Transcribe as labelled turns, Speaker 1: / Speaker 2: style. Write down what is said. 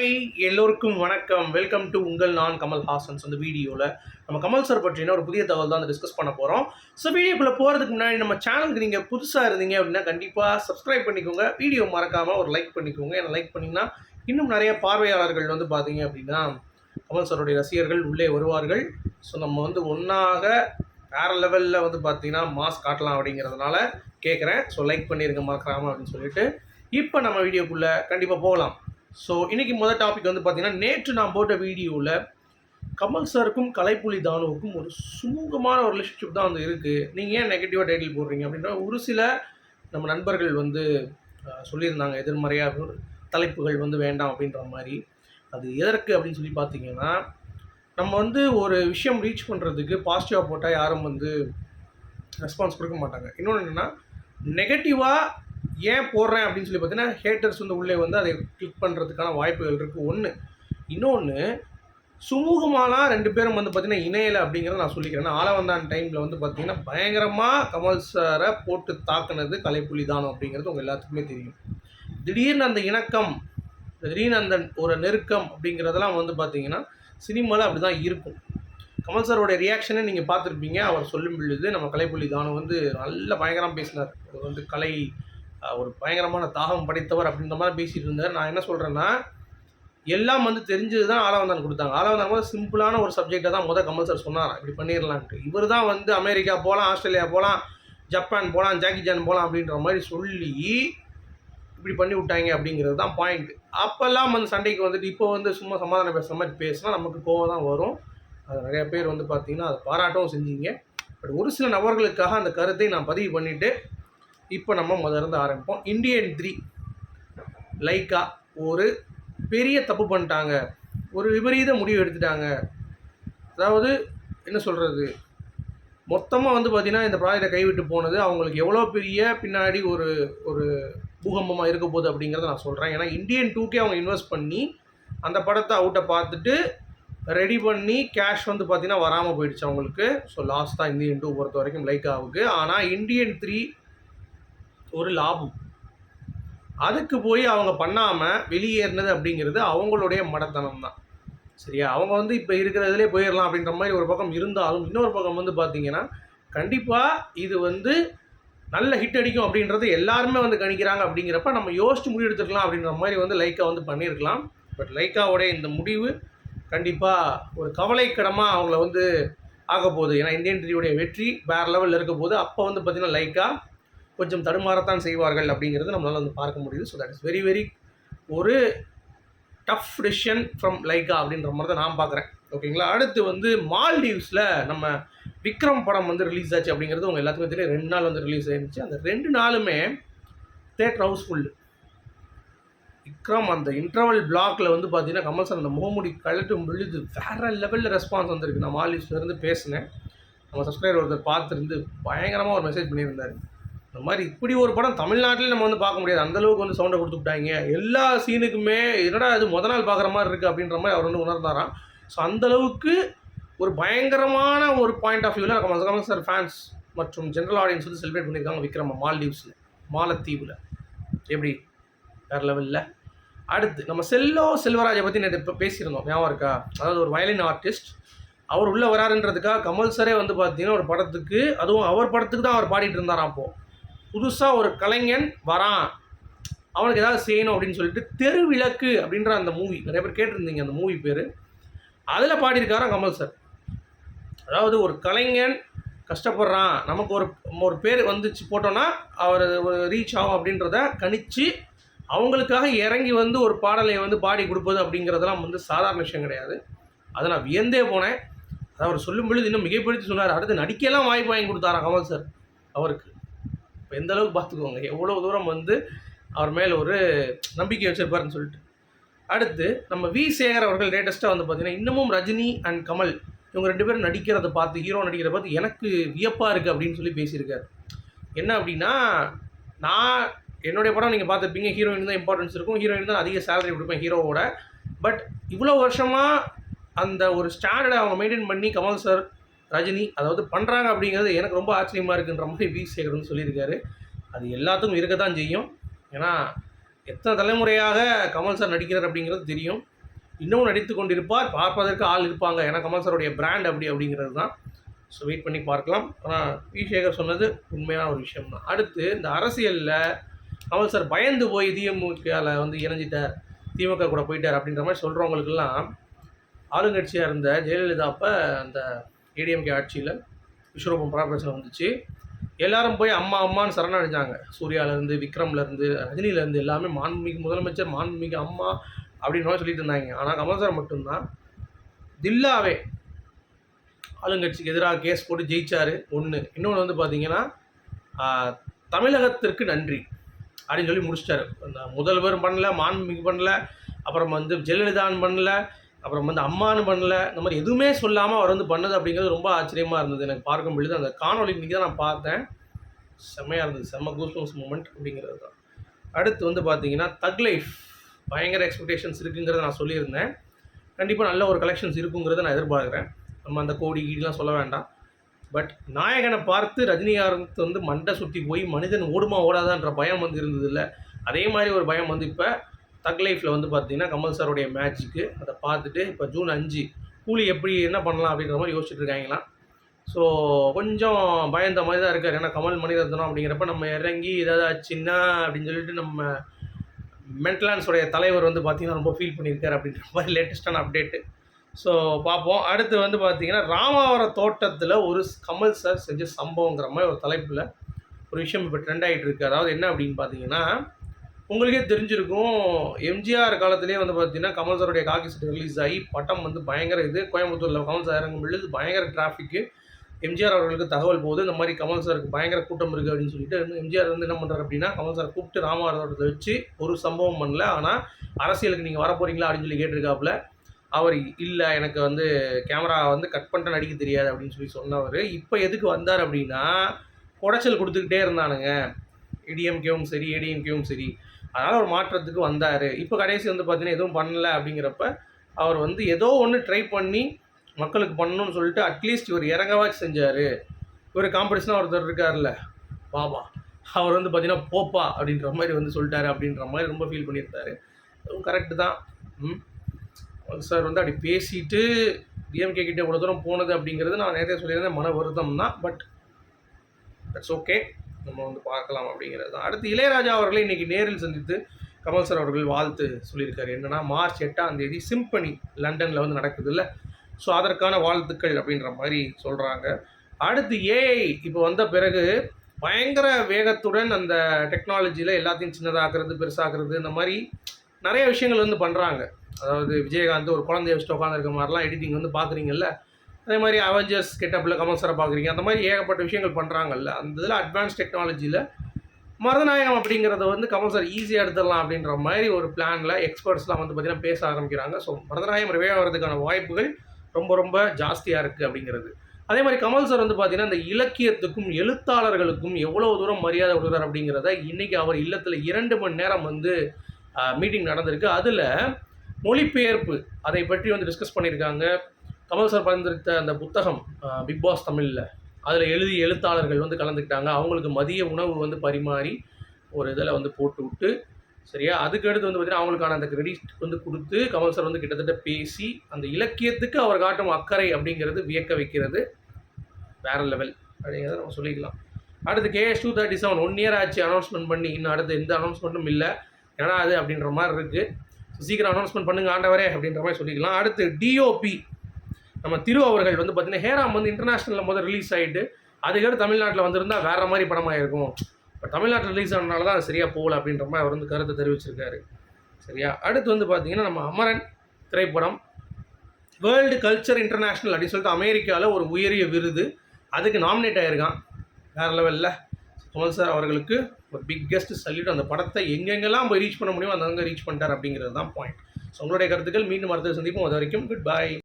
Speaker 1: Hi எல்லோருக்கும் வணக்கம். Welcome to உங்கள் நான் கமல் ஹாசன்ஸ் அந்த வீடியோவில் நம்ம கமல் சார் பற்றின ஒரு புதிய தகவல் தான் டிஸ்கஸ் பண்ண போகிறோம் ஸோ வீடியோக்குள்ளே போகிறதுக்கு முன்னாடி நம்ம சேனலுக்கு நீங்கள் புதுசாக இருந்தீங்க அப்படின்னா கண்டிப்பாக சப்ஸ்கிரைப் பண்ணிக்கோங்க. வீடியோ மறக்காமல் ஒரு லைக் பண்ணிக்கோங்க. ஏன்னா லைக் பண்ணிங்கன்னா இன்னும் நிறைய பார்வையாளர்கள் வந்து பார்த்தீங்க அப்படின்னா கமல் சாருடைய ரசிகர்கள் உள்ளே வருவார்கள். ஸோ நம்ம வந்து ஒன்றாக வேறு லெவலில் வந்து பார்த்தீங்கன்னா மாஸ் காட்டலாம் அப்படிங்கிறதுனால கேட்குறேன் ஸோ லைக் பண்ணிருங்க மறக்காமல் அப்படின்னு சொல்லிட்டு. இப்போ நம்ம வீடியோக்குள்ளே கண்டிப்பாக போகலாம். ஸோ இன்றைக்கி முதல் டாபிக் வந்து பார்த்தீங்கன்னா நேற்று நான் போட்ட வீடியோவில் கமல் சாருக்கும் கலைப்புலி தானுவுக்கும் ஒரு சுமூகமான ஒரு ரிலேஷன்ஷிப் தான் வந்து இருக்குது நீங்கள் ஏன் நெகட்டிவாக டைட்டில் போடுறீங்க அப்படின்ற ஒரு சில நம்ம நண்பர்கள் வந்து சொல்லியிருந்தாங்க எதிர்மறையாக தலைப்புகள் வந்து வேண்டாம் அப்படின்ற மாதிரி. அது எதற்கு அப்படின்னு சொல்லி பார்த்தீங்கன்னா நம்ம வந்து ஒரு விஷயம் ரீச் பண்ணுறதுக்கு பாசிட்டிவாக போட்டால் யாரும் வந்து ரெஸ்பான்ஸ் கொடுக்க மாட்டாங்க. இன்னொன்று என்னென்னா நெகட்டிவாக ஏன் போடுறேன் அப்படின்னு சொல்லி பார்த்தீங்கன்னா ஹேட்டர்ஸ் வந்து உள்ளே வந்து அதை கிளிக் பண்ணுறதுக்கான வாய்ப்புகள் இருக்குது ஒன்று இன்னொன்று சுமூகமாலாம் ரெண்டு பேரும் வந்து பார்த்தீங்கன்னா இணையலை அப்படிங்கிறத நான் சொல்லிக்கிறேன். ஆலவந்தான் டைமில் வந்து பார்த்தீங்கன்னா பயங்கரமாக கமல் சாரை போட்டு தாக்குனது கலைப்புலி தானம் அப்படிங்கிறது உங்கள் எல்லாத்துக்குமே தெரியும். திடீர்னு அந்த இணக்கம் திடீர்னு அந்த ஒரு நெருக்கம் அப்படிங்கிறதெல்லாம் வந்து பார்த்தீங்கன்னா சினிமாவில் அப்படி தான் இருக்கும். கமல் சாரோட ரியாக்ஷனை நீங்கள் பார்த்துருப்பீங்க. அவர் சொல்லும் பொழுது நம்ம கலைப்புலி தானம் வந்து நல்ல பயங்கரம் பேசினார். அவர் வந்து கலை ஒரு பயங்கரமான தாகம் படைத்தவர் அப்படின்ற மாதிரி பேசிகிட்டு இருந்தார். நான் என்ன சொல்கிறேன்னா எல்லாம் வந்து தெரிஞ்சது தான் ஆலவந்தான் கொடுத்தாங்க. ஆலவந்தான் கூட சிம்பிளான ஒரு சப்ஜெக்டை தான் முதல் கமல் சார் சொன்னார் இப்படி பண்ணிடலான்ட்டு. இவர் தான் வந்து அமெரிக்கா போகலாம் ஆஸ்திரேலியா போகலாம் ஜப்பான் போகலாம் ஜாக்கி ஜான் போகலாம் அப்படின்ற மாதிரி சொல்லி இப்படி பண்ணி விட்டாங்க அப்படிங்கிறது தான் பாயிண்ட் அப்போல்லாம் வந்து சண்டைக்கு வந்துட்டு இப்போ வந்து சும்மா சமாதானம் பேசுகிற மாதிரி பேசினா நமக்கு கோவம் தான் வரும். அது நிறைய பேர் வந்து பார்த்தீங்கன்னா அதை பாராட்டவும் செஞ்சீங்க. பட் ஒரு சில நபர்களுக்காக அந்த கருத்தை நான் பதிவு பண்ணிவிட்டு இப்போ நம்ம முதல்ல ஆரம்பிப்போம். இந்தியன் த்ரீ லைக்கா ஒரு பெரிய தப்பு பண்ணிட்டாங்க. ஒரு விபரீத முடிவு எடுத்துட்டாங்க. அதாவது என்ன சொல்கிறது மொத்தமாக வந்து பார்த்திங்கன்னா இந்த ப்ராஜெக்டை கைவிட்டு போனது அவங்களுக்கு எவ்வளோ பெரிய பின்னாடி ஒரு ஒரு பூகம்பமாக இருக்க போகுது அப்படிங்கிறத நான் சொல்கிறேன் ஏன்னா இந்தியன் டூக்கே அவங்க இன்வெஸ்ட் பண்ணி அந்த படத்தை அவுட்டை பார்த்துட்டு ரெடி பண்ணி கேஷ் வந்து பார்த்திங்கன்னா வராமல் போயிடுச்சு அவங்களுக்கு. ஸோ லாஸ் தான் இந்தியன் டூ பொறுத்த வரைக்கும் லைக்காவுக்கு ஆனால் இந்தியன் த்ரீ ஒரு லாபம். அதுக்கு போய் அவங்க பண்ணாமல் வெளியேறினது அப்படிங்கிறது அவங்களுடைய மடத்தனம் தான் சரியா? அவங்க வந்து இப்போ இருக்கிறதுலே போயிடலாம் அப்படின்ற மாதிரி ஒரு பக்கம் இருந்தாலும் இன்னொரு பக்கம் வந்து பார்த்தீங்கன்னா கண்டிப்பாக இது வந்து நல்ல ஹிட் அடிக்கும் அப்படின்றது எல்லாருமே வந்து கணிக்கிறாங்க அப்படிங்கிறப்ப நம்ம யோசிச்சு முடிவு எடுத்துக்கலாம் அப்படின்ற மாதிரி வந்து லைக்கா வந்து பண்ணியிருக்கலாம் பட் லைக்காவோடைய இந்த முடிவு கண்டிப்பாக ஒரு கவலைக்கிடமாக அவங்கள வந்து ஆக போகுது ஏன்னா இந்தியன் த்ரீயுடைய வெற்றி வேறு லெவலில் இருக்க போது அப்போ வந்து பார்த்திங்கன்னா லைக்கா கொஞ்சம் தடுமாறத்தான் செய்வார்கள் அப்படிங்கிறது நம்மளால் வந்து பார்க்க முடியுது. So that is very very ஒரு டஃப் டெசிஷன் ஃப்ரம் லைக்கா அப்படின்ற மாதிரி தான் நான் பார்க்குறேன். ஓகேங்களா அடுத்து வந்து மால்டீவ்ஸில் நம்ம விக்ரம் படம் வந்து ரிலீஸ் ஆச்சு அப்படிங்கிறது உங்கள் எல்லாத்துக்குமே தெரியும். ரெண்டு நாள் வந்து ரிலீஸ் ஆயிருந்துச்சு. அந்த ரெண்டு நாளுமே தேட்டர் ஹவுஸ்ஃபுல் விக்ரம் அந்த இன்டர்வல் பிளாக்ல வந்து பார்த்தீங்கன்னா கமல் சார் அந்த முகமுடி கழட்டும் விழுது வேற லெவலில் ரெஸ்பான்ஸ் வந்திருக்கு. நான் மால்டீவ்ஸ்லேருந்து இருந்து பேசினேன். நம்ம சப்ஸ்கிரைபர் ஒருத்தர் பார்த்துருந்து பயங்கரமாக ஒரு மெசேஜ் பண்ணியிருந்தாரு. இந்த மாதிரி இப்படி ஒரு படம் தமிழ்நாட்டிலே நம்ம வந்து பார்க்க முடியாது. அந்தளவுக்கு வந்து சவுண்டை கொடுத்துட்டாங்க எல்லா சீனுக்குமே என்னடா இது முத நாள் பார்க்குற மாதிரி இருக்குது அப்படின்ற மாதிரி அவர் வந்து உணர்ந்தாராம். ஸோ அந்தளவுக்கு ஒரு பயங்கரமான ஒரு பாயிண்ட் ஆஃப் வியூவில் கமல் கமல் சார் ஃபேன்ஸ் மற்றும் ஜென்ரல் ஆடியன்ஸ் வந்து செலிப்ரேட் பண்ணியிருக்காங்க விக்ரம மால்டீவ்ஸில் மாலத்தீவில். எப்படி? வேறு லெவலில் அடுத்து நம்ம செல்லோ செல்வராஜை பற்றி நேற்று இப்போ பேசியிருந்தோம். ஞாபகம் இருக்கா? அதாவது ஒரு வயலின் ஆர்டிஸ்ட் அவர் உள்ளே வராருன்றதுக்காக கமல் சரே வந்து பார்த்தீங்கன்னா ஒரு படத்துக்கு அதுவும் அவர் படத்துக்கு தான் அவர் பாடிட்டு இருந்தாராம் அப்போது புதுசாக ஒரு கலைஞன் வரான். அவனுக்கு ஏதாவது செய்யணும் அப்படின்னு சொல்லிட்டு தெருவிளக்கு அப்படின்ற அந்த மூவி நிறைய பேர் கேட்டிருந்தீங்க அந்த மூவி பேர். அதில் பாடியிருக்காராம் கமல் சார் அதாவது ஒரு கலைஞன் கஷ்டப்படுறான். நமக்கு ஒரு ஒரு பேர் வந்துச்சு போட்டோன்னா அவர் ஒரு ரீச் ஆகும் அப்படின்றத கணித்து அவங்களுக்காக இறங்கி வந்து ஒரு பாடலை வந்து பாடி கொடுப்பது அப்படிங்கிறதெல்லாம் வந்து சாதாரண விஷயம் கிடையாது. அதை நான் வியந்தே போனேன். அதை அவர் சொல்லும் பொழுது இன்னும் மிகைப்படுத்தி சொன்னார். அடுத்து நடிக்கலாம் வாய்ப்பு வாங்கி கொடுத்தாராம் கமல் சார் அவருக்கு. இப்போ எந்த அளவுக்கு பார்த்துக்கோங்க எவ்வளோ தூரம் வந்து அவர் மேலே ஒரு நம்பிக்கை வச்சிருப்பாருன்னு சொல்லிட்டு. அடுத்து நம்ம வி சேகர் அவர்கள் லேட்டஸ்ட்டாக வந்து பார்த்தீங்கன்னா இன்னமும் ரஜினி அண்ட் கமல் இவங்க ரெண்டு பேரும் நடிக்கிறத பார்த்து ஹீரோ நடிக்கிறத பார்த்து எனக்கு வியப்பாக இருக்குது அப்படின்னு சொல்லி பேசியிருக்காரு. என்ன அப்படின்னா நான் என்னுடைய படம் நீங்கள் பார்த்துருப்பீங்க ஹீரோயின் தான் இம்பார்ட்டன்ஸ் இருக்கும். ஹீரோயின் தான் அதிக சேலரி கொடுப்பேன் ஹீரோவோட பட் இவ்வளோ வருஷமாக அந்த ஒரு ஸ்டாண்டர்டை அவங்க மெயின்டைன் பண்ணி கமல் சார் ரஜினி அதாவது பண்ணுறாங்க அப்படிங்கிறது எனக்கு ரொம்ப ஆச்சரியமாக இருக்குன்ற மாதிரி வி. சேகர்னு சொல்லியிருக்காரு. அது எல்லாத்துக்கும் இருக்க தான் செய்யும். ஏன்னா எத்தனை தலைமுறையாக கமல் சார் நடிக்கிறார் அப்படிங்கிறது தெரியும். இன்னமும் நடித்து கொண்டிருப்பார் பார்ப்பதற்கு ஆள் இருப்பாங்க. ஏன்னா கமல் சாருடைய பிராண்ட் அப்படி அப்படிங்கிறது தான். ஸோ வெயிட் பண்ணி பார்க்கலாம். ஆனால் வி. சேகர் சொன்னது உண்மையான ஒரு விஷயம் தான் அடுத்து இந்த அரசியலில் கமல் சார் பயந்து போய் திமுகவில் வந்து இணைஞ்சிட்டார். திமுக கூட போயிட்டார் அப்படின்ற மாதிரி சொல்கிறவங்களுக்கெல்லாம் ஆளுங்கட்சியாக இருந்த ஜெயலலிதா அப்போ அந்த ஏடிஎம்கே ஆட்சியில் விஸ்வரூபம் பராபரசனம் வந்துச்சு. எல்லாரும் போய் அம்மா அம்மான்னு சரணடைஞ்சாங்க. சூர்யாவிலேருந்து விக்ரம்லேருந்து ரஜினியிலேருந்து எல்லாமே மாண்புமிகு முதலமைச்சர் மாண்புமிகு அம்மா அப்படின்னு சொல்லிட்டு இருந்தாங்க. ஆனால் கமல் சார் மட்டும்தான். தில்லாவே ஆளுங்கட்சிக்கு எதிராக கேஸ் போட்டு ஜெயிச்சார். ஒன்று இன்னொன்று வந்து பார்த்தீங்கன்னா தமிழகத்திற்கு நன்றி அப்படின்னு சொல்லி முடிச்சிட்டாரு. அந்த முதல்வர் பண்ணல மாண்புமிகு பண்ணல அப்புறம் வந்து ஜெயலலிதான் பண்ணல அப்புறம் வந்து அம்மானு பண்ணல? இந்த மாதிரி எதுவுமே சொல்லாமல் அவர் வந்து பண்ணது அப்படிங்கிறது ரொம்ப ஆச்சரியமாக இருந்தது. எனக்கு பார்க்கும் பொழுது அந்த காணொலி இன்றைக்கி தான் நான் பார்த்தேன். செம்மையாக இருந்தது. செம்ம கூஸ்பம்ஸ் மூமெண்ட் அப்படிங்கிறது தான். அடுத்து வந்து பார்த்தீங்கன்னா தக் லைஃப் பயங்கர எக்ஸ்பெக்டேஷன்ஸ் இருக்குங்கிறத நான் சொல்லியிருந்தேன். கண்டிப்பாக நல்ல ஒரு கலெக்ஷன்ஸ் இருக்குங்கிறத நான் எதிர்பார்க்குறேன். நம்ம அந்த கோடி கீடிலாம் சொல்ல வேண்டாம். பட் நாயகனை பார்த்து ரஜினிகாந்த் வந்து மண்டை சுற்றி போய் மனிதன் ஓடுமா ஓடாதான்ற பயம் வந்து இருந்தது இல்லை அதே மாதிரி ஒரு பயம் வந்து இப்போ தக் லைஃப்பில் வந்து பார்த்தீங்கன்னா கமல் சாருடைய மேட்ச்சுக்கு அதை பார்த்துட்டு இப்போ ஜூன் அஞ்சு கூலி எப்படி என்ன பண்ணலாம் அப்படின்ற மாதிரி யோசிச்சுட்டு இருக்காங்களாம் ஸோ கொஞ்சம் பயந்த மாதிரி தான் இருக்கார். ஏன்னா கமல் மணிரத்னம் அப்படிங்கிறப்ப நம்ம இறங்கி ஏதாவது ஆச்சுன்னா அப்படின்னு சொல்லிட்டு நம்ம மென்டலான்ஸோடைய தலைவர் வந்து பார்த்திங்கன்னா ரொம்ப ஃபீல் பண்ணியிருக்காரு அப்படின்ற மாதிரி லேட்டஸ்ட்டான அப்டேட்டு ஸோ பார்ப்போம். அடுத்து வந்து பார்த்திங்கன்னா ராமாவரம் தோட்டத்தில் ஒரு கமல் சார் செஞ்ச சம்பவங்கிற மாதிரி ஒரு தலைப்பில் ஒரு விஷயம் இப்போ ட்ரெண்ட் ஆகிட்டு இருக்குது அதாவது என்ன அப்படின்னு பார்த்தீங்கன்னா உங்களுக்கே தெரிஞ்சிருக்கும் எம்ஜிஆர் காலத்திலே வந்து பார்த்தீங்கன்னா கமல் சாருடைய காக்கி சீட் ரிலீஸ் ஆகி பட்டம் வந்து பயங்கர இது. கோயம்புத்தூரில் கமல் சார் இறங்கும் பொழுது பயங்கர டிராஃபிக்கு எம்ஜிஆர் அவர்களுக்கு தகவல் போகுது. இந்த மாதிரி கமல் சாருக்கு பயங்கர கூட்டம் இருக்குது அப்படின்னு சொல்லிட்டு எம்ஜிஆர் வந்து என்ன பண்ணுறாரு அப்படின்னா கமல் சார் கூப்பிட்டு ராமாவரத்தை வச்சு ஒரு சம்பவம் பண்ணல. ஆனால் அரசியலுக்கு நீங்கள் வர போகிறீங்களா அப்படின்னு சொல்லி கேட்டிருக்காப்புல. அவர் இல்லை எனக்கு வந்து கேமரா வந்து கட் பண்ணிட்டு நடிக்க தெரியாது அப்படின்னு சொல்லி சொன்னவர். இப்போ எதுக்கு வந்தார் அப்படின்னா குடைச்சல் கொடுத்துக்கிட்டே இருந்தானுங்க. ஏடிஎம்கேவும் சரி ஏடிஎம்கேவும் சரி. அதனால் ஒரு மாற்றத்துக்கு வந்தார். இப்போ கடைசி வந்து பார்த்தீங்கன்னா எதுவும் பண்ணல அப்படிங்கிறப்ப அவர் வந்து ஏதோ ஒன்று ட்ரை பண்ணி மக்களுக்கு பண்ணணும்னு சொல்லிட்டு அட்லீஸ்ட் இவர் இறங்கவாச்சு செஞ்சார். இவர் காம்படிஷனாக ஒருத்தர் இருக்கார்ல பாபா. அவர் வந்து பார்த்தீங்கன்னா போப்பா அப்படின்ற மாதிரி வந்து சொல்லிட்டாரு அப்படின்ற மாதிரி ரொம்ப ஃபீல் பண்ணியிருந்தாரு. அதுவும் கரெக்டு தான். சார் வந்து அப்படி பேசிட்டு டிஎம்கே கிட்டே இவ்வளோ தூரம் போனது அப்படிங்கிறது நான் நேரத்தை சொல்லியிருந்தேன் மன வருத்தம் தான் பட் தட்ஸ் ஓகே நம்ம வந்து பார்க்கலாம் அப்படிங்கிறது தான். அடுத்து இளையராஜா அவர்களை இன்னைக்கு நேரில் சந்தித்து கமல் சார் அவர்கள் வாழ்த்து சொல்லியிருக்காரு. என்னன்னா மார்ச் எட்டாம் தேதி சிம்பனி லண்டனில் வந்து நடக்குது இல்லை ஸோ அதற்கான வாழ்த்துக்கள் அப்படின்ற மாதிரி சொல்கிறாங்க அடுத்து ஏஐ இப்போ வந்த பிறகு பயங்கர வேகத்துடன் அந்த டெக்னாலஜியில் எல்லாத்தையும் சின்னதாகிறது பெருசாகிறது இந்த மாதிரி நிறைய விஷயங்கள் வந்து பண்ணுறாங்க அதாவது விஜயகாந்த் ஒரு குழந்தைய வச்சுட்டு உட்காந்துருக்க மாதிரிலாம் எடிட்டிங் வந்து பார்க்குறீங்கல்ல. அதே மாதிரி அவெஞ்சர்ஸ் கெட்டப்பில் கமல்சரை பார்க்குறீங்க அந்த மாதிரி ஏகப்பட்ட விஷயங்கள் பண்ணுறாங்கல்ல அந்த இதில் அட்வான்ஸ் டெக்னாலஜியில் மருதநாயகம் அப்படிங்கிறத வந்து கமல் சார் ஈஸியாக எடுத்துடலாம் அப்படின்ற மாதிரி ஒரு பிளானில் எக்ஸ்பர்ட்ஸ்லாம் வந்து பார்த்திங்கன்னா பேச ஆரம்பிக்கிறாங்க. ஸோ மருதநாயகம் ரிவே ஆகிறதுக்கான வாய்ப்புகள் ரொம்ப ரொம்ப ஜாஸ்தியாக இருக்குது அப்படிங்கிறது. அதே மாதிரி கமல் சார் வந்து பார்த்தீங்கன்னா இந்த இலக்கியத்துக்கும் எழுத்தாளர்களுக்கும் எவ்வளோ தூரம் மரியாதை கொடுக்குறார் அப்படிங்கிறத இன்றைக்கி அவர் இல்லத்தில் இரண்டு மணி நேரம் வந்து மீட்டிங் நடந்திருக்கு. அதில் மொழிபெயர்ப்பு அதை பற்றி வந்து டிஸ்கஸ் பண்ணியிருக்காங்க. கமல் சார் பரிந்துரைத்த அந்த புத்தகம் பிக் பாஸ் தமிழில் அதில் எழுதி எழுத்தாளர்கள் வந்து கலந்துக்கிட்டாங்க. அவங்களுக்கு மதிய உணவு வந்து பரிமாறி ஒரு இதில் வந்து போட்டு விட்டு சரியா? அதுக்கடுத்து வந்து பார்த்திங்கன்னா அவங்களுக்கான அந்த கிரெடிட் வந்து கொடுத்து கமல் சார் வந்து கிட்டத்தட்ட பேசி அந்த இலக்கியத்துக்கு அவர் காட்டும் அக்கறை அப்படிங்கிறது வியக்க வைக்கிறது வேற லெவல் அப்படிங்கிறத நம்ம சொல்லிக்கலாம். அடுத்து KS two thirty seven one year ஆச்சு அனௌன்ஸ்மெண்ட் பண்ணி இன்னும் அடுத்து எந்த அனௌன்ஸ்மெண்ட்டும் இல்லை. ஏன்னா அது அப்படின்ற மாதிரி இருக்குது சீக்கிரம் அனௌன்ஸ்மெண்ட் பண்ணுங்க ஆண்டவரே அப்படின்ற மாதிரி சொல்லிக்கலாம். அடுத்து டிஓபி நம்ம திரு அவர்கள் வந்து பார்த்தீங்கன்னா ஹேராம் வந்து இன்டர்நேஷ்னலில் முதல் ரிலீஸ் ஆகிட்டு அதுக்கடுத்து தமிழ்நாட்டில் வந்திருந்தா வேறு மாதிரி படமாக இருக்கும். இப்போ தமிழ்நாட்டில் ரிலீஸ் ஆனதுனால தான் அது சரியாக போகல அப்படின்ற மாதிரி அவர் வந்து கருத்தை தெரிவிச்சிருக்காரு. சரியா? அடுத்து வந்து பார்த்தீங்கன்னா நம்ம அமரன் திரைப்படம் வேர்ல்டு கல்ச்சர் இன்டர்நேஷ்னல் அப்படின்னு சொல்லிட்டு அமெரிக்காவில் ஒரு உயரிய விருது. அதுக்கு நாமினேட் ஆகிருக்கான் வேறு லெவலில் கமல் சார் அவர்களுக்கு ஒரு பிக்கெஸ்ட் சல்யூட் அந்த படத்தை எங்கெங்கெல்லாம் போய் ரீச் பண்ண முடியுமோ அந்த அங்கே ரீச் பண்ணிட்டார் அப்படிங்கிறது தான் பாயிண்ட் ஸோ உங்களுடைய கருத்துக்கள் மீண்டும் அடுத்த சந்திப்போம். அது வரைக்கும் குட் பாய்